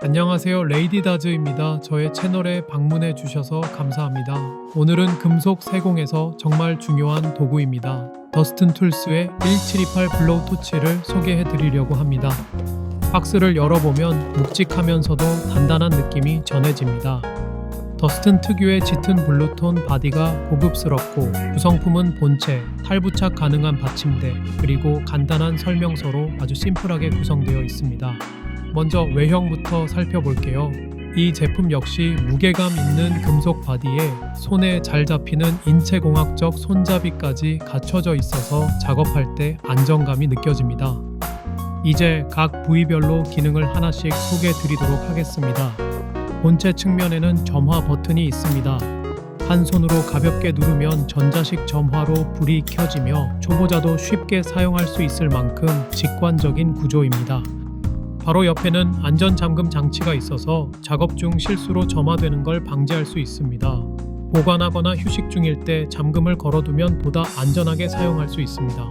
안녕하세요. 레이디 다즈입니다. 저의 채널에 방문해 주셔서 감사합니다. 오늘은 금속 세공에서 정말 중요한 도구입니다. 더스튼 툴스의 1728 블로우 토치를 소개해 드리려고 합니다. 박스를 열어보면 묵직하면서도 단단한 느낌이 전해집니다. 더스튼 특유의 짙은 블루톤 바디가 고급스럽고 구성품은 본체, 탈부착 가능한 받침대, 그리고 간단한 설명서로 아주 심플하게 구성되어 있습니다. 먼저 외형부터 살펴볼게요. 이 제품 역시 무게감 있는 금속 바디에 손에 잘 잡히는 인체공학적 손잡이까지 갖춰져 있어서 작업할 때 안정감이 느껴집니다. 이제 각 부위별로 기능을 하나씩 소개해 드리도록 하겠습니다. 본체 측면에는 점화 버튼이 있습니다. 한 손으로 가볍게 누르면 전자식 점화로 불이 켜지며 초보자도 쉽게 사용할 수 있을 만큼 직관적인 구조입니다. 바로 옆에는 안전 잠금 장치가 있어서 작업 중 실수로 점화되는 걸 방지할 수 있습니다. 보관하거나 휴식 중일 때 잠금을 걸어두면 보다 안전하게 사용할 수 있습니다.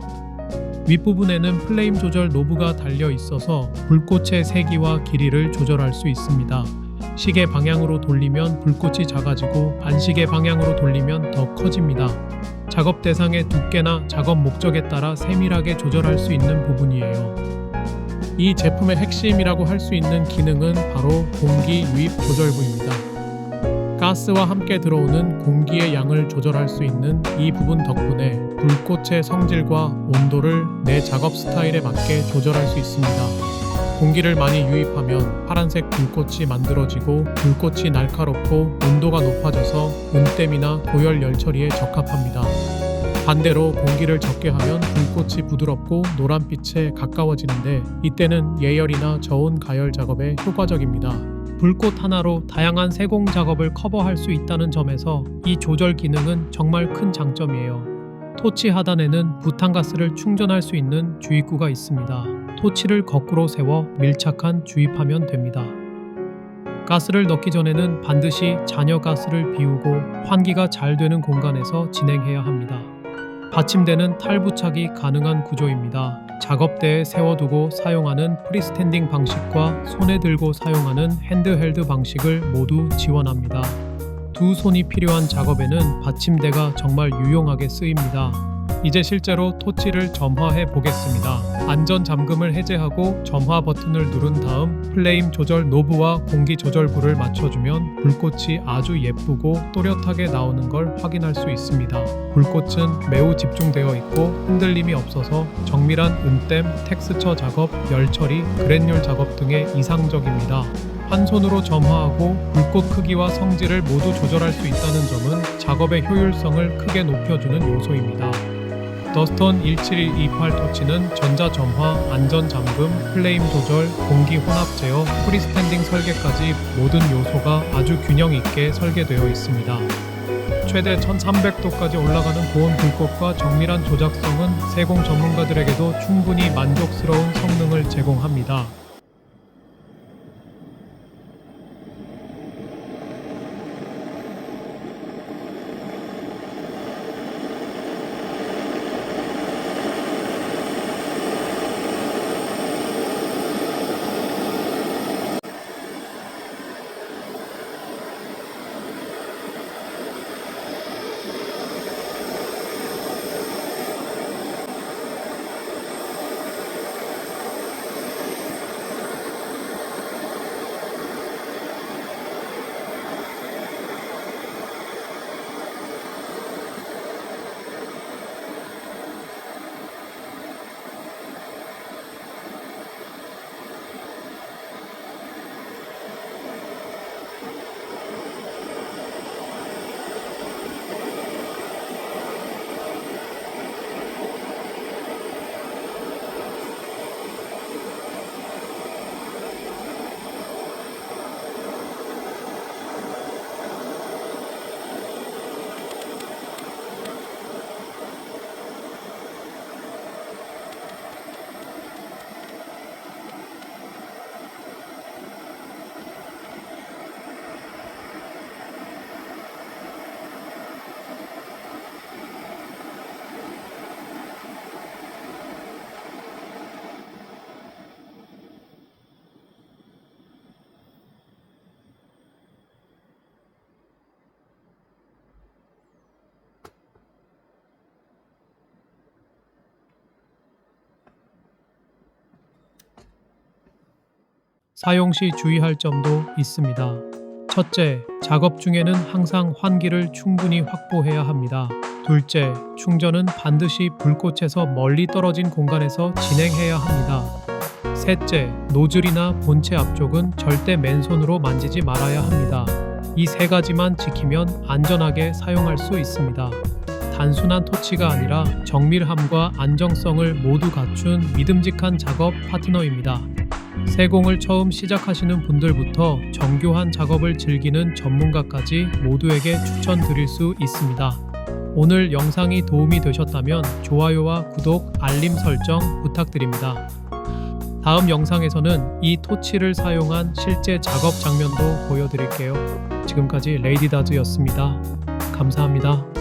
윗부분에는 플레임 조절 노브가 달려 있어서 불꽃의 세기와 길이를 조절할 수 있습니다. 시계 방향으로 돌리면 불꽃이 작아지고 반시계 방향으로 돌리면 더 커집니다. 작업 대상의 두께나 작업 목적에 따라 세밀하게 조절할 수 있는 부분이에요. 이 제품의 핵심이라고 할 수 있는 기능은 바로 공기 유입 조절부입니다. 가스와 함께 들어오는 공기의 양을 조절할 수 있는 이 부분 덕분에 불꽃의 성질과 온도를 내 작업 스타일에 맞게 조절할 수 있습니다. 공기를 많이 유입하면 파란색 불꽃이 만들어지고 불꽃이 날카롭고 온도가 높아져서 은댐이나 고열 열 처리에 적합합니다. 반대로 공기를 적게 하면 불꽃이 부드럽고 노란빛에 가까워지는데 이때는 예열이나 저온 가열 작업에 효과적입니다. 불꽃 하나로 다양한 세공 작업을 커버할 수 있다는 점에서 이 조절 기능은 정말 큰 장점이에요. 토치 하단에는 부탄가스를 충전할 수 있는 주입구가 있습니다. 토치를 거꾸로 세워 밀착한 주입하면 됩니다. 가스를 넣기 전에는 반드시 잔여 가스를 비우고 환기가 잘 되는 공간에서 진행해야 합니다. 받침대는 탈부착이 가능한 구조입니다. 작업대에 세워두고 사용하는 프리스탠딩 방식과 손에 들고 사용하는 핸드헬드 방식을 모두 지원합니다. 두 손이 필요한 작업에는 받침대가 정말 유용하게 쓰입니다. 이제 실제로 토치를 점화해 보겠습니다. 안전 잠금을 해제하고 점화 버튼을 누른 다음 플레임 조절 노브와 공기 조절부를 맞춰주면 불꽃이 아주 예쁘고 또렷하게 나오는 걸 확인할 수 있습니다. 불꽃은 매우 집중되어 있고 흔들림이 없어서 정밀한 은댐, 텍스처 작업, 열 처리, 그랜율 작업 등에 이상적입니다. 한 손으로 점화하고 불꽃 크기와 성질을 모두 조절할 수 있다는 점은 작업의 효율성을 크게 높여주는 요소입니다. 더스턴 17128 토치는 전자 점화, 안전 잠금, 플레임 조절, 공기 혼합 제어, 프리스탠딩 설계까지 모든 요소가 아주 균형 있게 설계되어 있습니다. 최대 1300도까지 올라가는 고온 불꽃과 정밀한 조작성은 세공 전문가들에게도 충분히 만족스러운 성능을 제공합니다. 사용 시 주의할 점도 있습니다. 첫째, 작업 중에는 항상 환기를 충분히 확보해야 합니다. 둘째, 충전은 반드시 불꽃에서 멀리 떨어진 공간에서 진행해야 합니다. 셋째, 노즐이나 본체 앞쪽은 절대 맨손으로 만지지 말아야 합니다. 이 세 가지만 지키면 안전하게 사용할 수 있습니다. 단순한 토치가 아니라 정밀함과 안정성을 모두 갖춘 믿음직한 작업 파트너입니다. 세공을 처음 시작하시는 분들부터 정교한 작업을 즐기는 전문가까지 모두에게 추천드릴 수 있습니다. 오늘 영상이 도움이 되셨다면 좋아요와 구독, 알림 설정 부탁드립니다. 다음 영상에서는 이 토치를 사용한 실제 작업 장면도 보여드릴게요. 지금까지 레이디다즈였습니다. 감사합니다.